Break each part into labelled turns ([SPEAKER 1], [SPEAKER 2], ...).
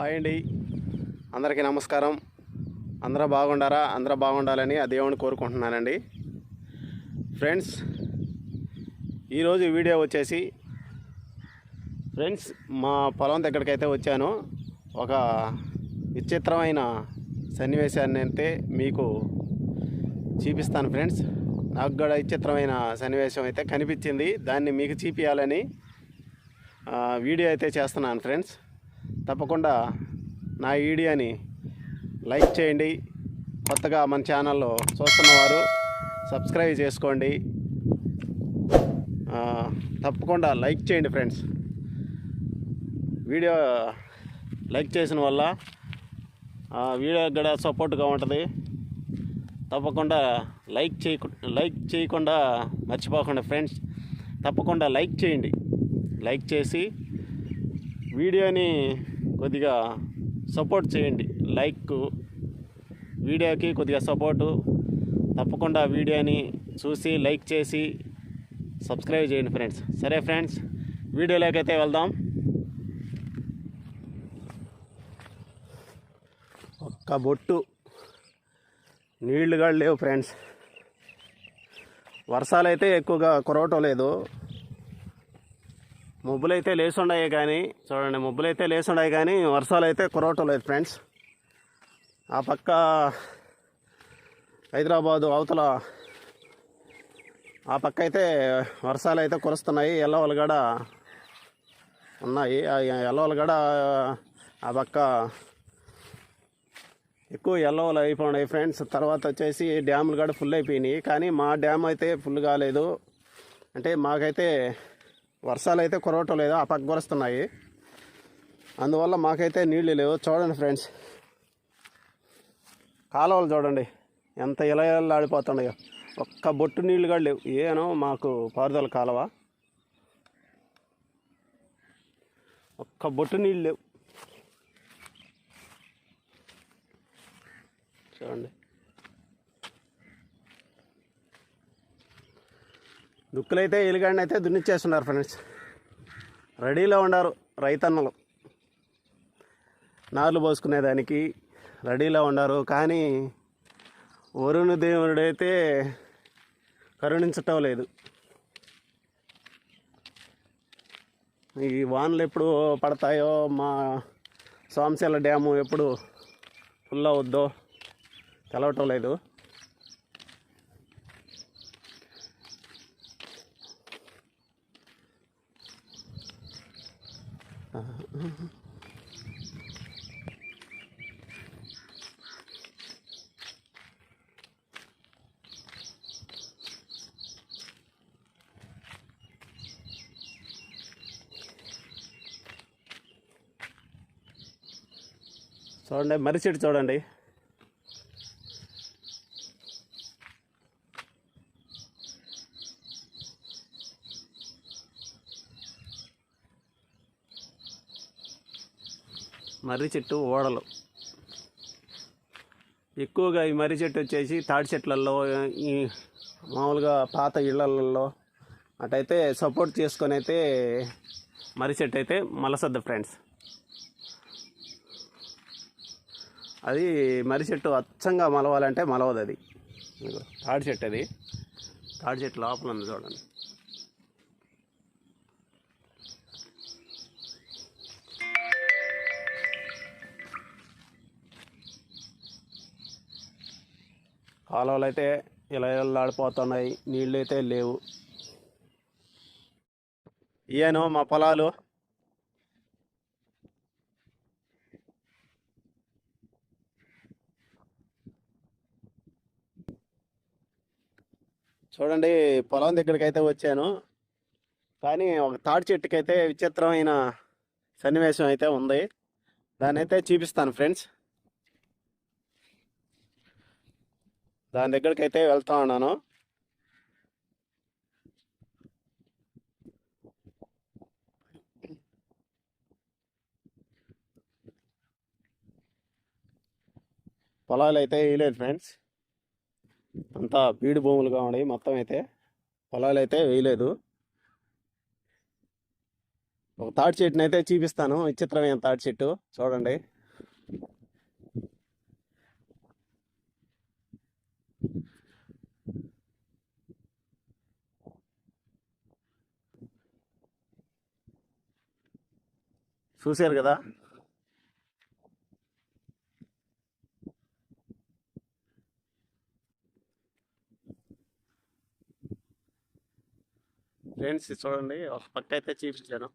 [SPEAKER 1] Hi అండి. అందరికీ నమస్కారం. అందరూ బాగుండారా? అందరూ బాగుండాలని ఆ దేవుని కోరుకుంటున్నానండి. ఫ్రెండ్స్ ఈరోజు వీడియో వచ్చేసి ఫ్రెండ్స్ మా పొలం దగ్గరకైతే వచ్చాను. ఒక విచిత్రమైన సన్నివేశాన్ని అయితే మీకు చూపిస్తాను ఫ్రెండ్స్. నాకు కూడా విచిత్రమైన సన్నివేశం అయితే కనిపించింది. దాన్ని మీకు చూపించాలని వీడియో అయితే చేస్తున్నాను ఫ్రెండ్స్. తప్పకుండా నా వీడియోని లైక్ చేయండి. కొత్తగా మన ఛానల్లో చూస్తున్నవారు సబ్స్క్రైబ్ చేసుకోండి. తప్పకుండా లైక్ చేయండి ఫ్రెండ్స్. వీడియో లైక్ చేసిన వల్ల వీడియో కూడా సపోర్ట్గా ఉంటుంది. తప్పకుండా లైక్ చేయకు లైక్ చేయకుండా మర్చిపోకుండా ఫ్రెండ్స్. తప్పకుండా లైక్ చేయండి. లైక్ చేసి వీడియోని కొద్దిగా సపోర్ట్ చేయండి. లైక్ వీడియోకి కొద్దిగా సపోర్టు. తప్పకుండా వీడియోని చూసి లైక్ చేసి సబ్స్క్రైబ్ చేయండి ఫ్రెండ్స్. సరే ఫ్రెండ్స్ వీడియోలోకైతే వెళ్దాం. ఒక్క బొట్టు. నీళ్ళుగా లేవు ఫ్రెండ్స్. వర్షాలు అయితే ఎక్కువగా కురవటం లేదు. మబ్బులు అయితే లేచుండాయి కానీ చూడండి మబ్బులు అయితే లేచుండాయి కానీ వర్షాలు అయితే కురవటం లేదు ఫ్రెండ్స్. ఆ పక్క హైదరాబాదు అవతల ఆ పక్క అయితే వర్షాలు అయితే కురుస్తున్నాయి. ఎల్లవలు కూడా ఉన్నాయి. ఎల్లవలు కూడా ఆ పక్క ఎక్కువ ఎల్లవలు అయిపోయినాయి ఫ్రెండ్స్. తర్వాత వచ్చేసి డ్యాములు కూడా ఫుల్ అయిపోయినాయి. కానీ మా డ్యామ్ అయితే ఫుల్ కాలేదు. అంటే మాకైతే వర్షాలు అయితే కొరవటం లేదు ఆ పక్క కురుస్తున్నాయి అందువల్ల మాకైతే నీళ్ళు లేవు. చూడండి ఫ్రెండ్స్. కాలువలు చూడండి. ఎంత ఇలా ఆడిపోతున్నాయో ఒక్క బొట్టు నీళ్ళు కూడా లేవు. ఏనో మాకు పారుదల కాలువ. ఒక్క బొట్టు నీళ్ళు లేవు చూడండి దుక్కులైతే ఎలుగండి అయితే దున్నిచ్చేస్తున్నారు ఫ్రెండ్స్ రెడీలో ఉన్నారు రైతన్నలు. నార్లు పోసుకునేదానికి రెడీలో ఉన్నారు. కానీ వరుణ దేవుడైతే కరుణించటం లేదు. ఈ వానలు ఎప్పుడు పడతాయో మా సోమశీల డ్యాము ఎప్పుడు ఫుల్ అవుద్దో తెలవటం లేదు. చూడండి మర్రి చెట్టు చూడండి. మర్రి చెట్టు ఓడలు. ఎక్కువగా ఈ మర్రి చెట్టు వచ్చేసి తాడి చెట్లలో ఈ మామూలుగా పాత ఇళ్ళలో అటైతే సపోర్ట్ చేసుకొని అయితే మర్రి చెట్టు అయితే మలసద్దు ఫ్రెండ్స్. అది మర్రి చెట్టు అచ్చంగా మలవాలంటే మలవదు అది తాడి చెట్టు అది. తాడి చెట్టు లోపల ఉంది చూడండి. కాలువలు అయితే ఇలా ఆడిపోతున్నాయి నీళ్ళు అయితే లేవు. ఇయేను మా పొలాలు? చూడండి పొలం దగ్గరికి అయితే వచ్చాను. కానీ ఒక తాడి చెట్టుకి అయితే విచిత్రమైన సన్నివేశం అయితే ఉంది. దాన్ని అయితే చూపిస్తాను ఫ్రెండ్స్. దాని దగ్గరికి అయితే వెళ్తా ఉన్నాను. పొలాలు అయితే వేయలేదు ఫ్రెండ్స్. అంతా బీడు భూములుగా ఉన్నాయి. మొత్తం అయితే పొలాలు అయితే వేయలేదు. ఒక తాటి చెట్టునైతే చూపిస్తాను. విచిత్రమైన తాటి చెట్టు. చూడండి. చూశారు కదా? ఫ్రెండ్స్ చూడండి ఒక పక్క అయితే చూపించాను.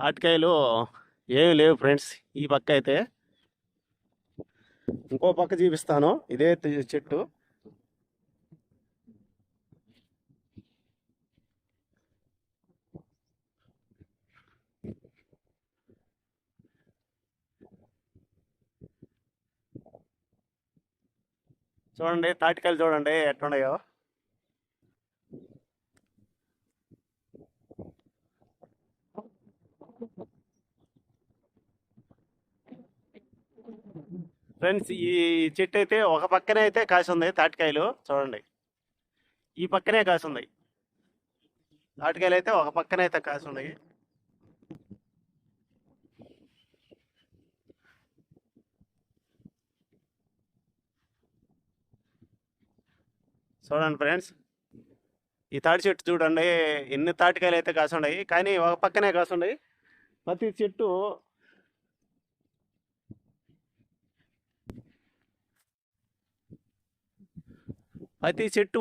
[SPEAKER 1] తాటికాయలు ఏమి లేవు ఫ్రెండ్స్. ఈ పక్క అయితే ఇంకో పక్క చూపిస్తాను. ఇదే చెట్టు. చూడండి తాటికాయలు చూడండి ఎట్లున్నాయో. ఫ్రెండ్స్ ఈ చెట్టు అయితే ఒక పక్కనే అయితే కాసి ఉంది తాటికాయలు. చూడండి. ఈ పక్కనే కాసి ఉంది తాటికాయలు అయితే ఒక పక్కనే అయితే కాసి ఉన్నాయి చూడండి ఫ్రెండ్స్. ఈ తాటి చెట్టు చూడండి ఎన్ని తాటికాయలు అయితే కాసి ఉన్నాయి కానీ ఒక పక్కనే కాసి ఉన్నాయి ప్రతి చెట్టు ప్రతి చెట్టు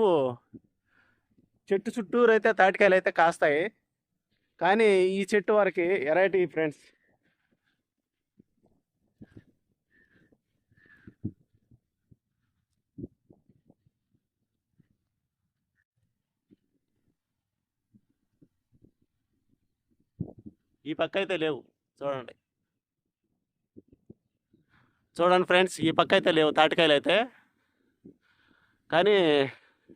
[SPEAKER 1] చెట్టు చుట్టూరు అయితే తాటికాయలు అయితే కాస్తాయి. కానీ ఈ చెట్టు వరకు వెరైటీ ఫ్రెండ్స్. ఈ పక్క అయితే లేవు. చూడండి. చూడండి ఫ్రెండ్స్ ఈ పక్క అయితే లేవు తాటికాయలు అయితే కానీ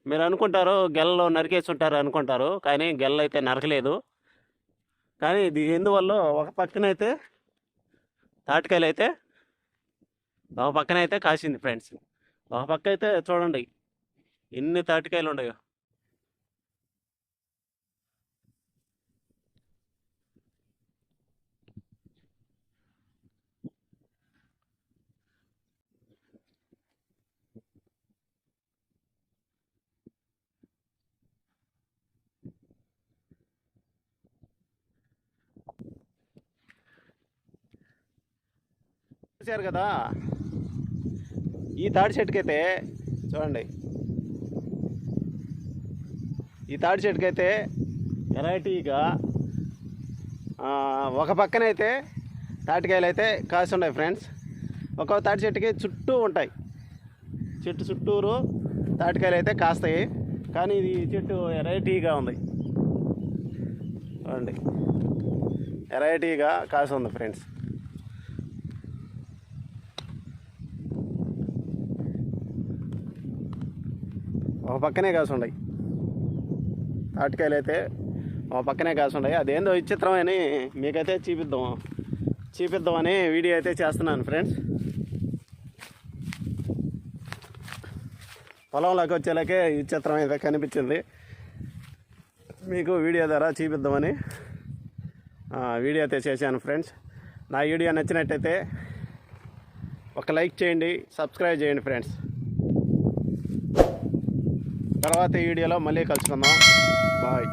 [SPEAKER 1] మీరు అనుకుంటారు గెల్లలో నరికేసి ఉంటారు అనుకుంటారు కానీ గెల్ల అయితే నరకలేదు. కానీ ఇది ఎందువల్ల ఒక పక్కనైతే తాటికాయలు అయితే ఒక పక్కన అయితే కాసింది ఫ్రెండ్స్. ఒక పక్క అయితే చూడండి ఎన్ని తాటికాయలు ఉన్నాయో చూశారు కదా? ఈ తాడి చెట్టుకైతే చూడండి. ఈ తాడి చెట్టుకైతే వెరైటీగా ఒక పక్కనైతే తాటికాయలు అయితే కాసి ఉన్నాయి ఫ్రెండ్స్. ఒక తాటి చెట్టుకి చుట్టూ ఉంటాయి. చెట్టు చుట్టూరు తాటికాయలు అయితే కాస్తాయి. కానీ ఇది చెట్టు వెరైటీగా ఉంది. చూడండి. వెరైటీగా కాసి ఉంది ఫ్రెండ్స్. ఒక పక్కనే కాసి తాటికాయలు అయితే ఒక పక్కనే కాసి ఉన్నాయి అదేందో విచిత్రమని మీకైతే చూపిద్దాం. చూపిద్దామని వీడియో అయితే చేస్తున్నాను ఫ్రెండ్స్. పొలంలోకి వచ్చేలాకే ఈ చిత్రం అయితే కనిపించింది. మీకు వీడియో ద్వారా చూపిద్దామని వీడియో అయితే చేశాను ఫ్రెండ్స్. నా వీడియో నచ్చినట్టయితే ఒక లైక్ చేయండి సబ్స్క్రైబ్ చేయండి ఫ్రెండ్స్. తర్వాత ఈ వీడియోలో మళ్ళీ కలుసుకుందాం. బాయ్.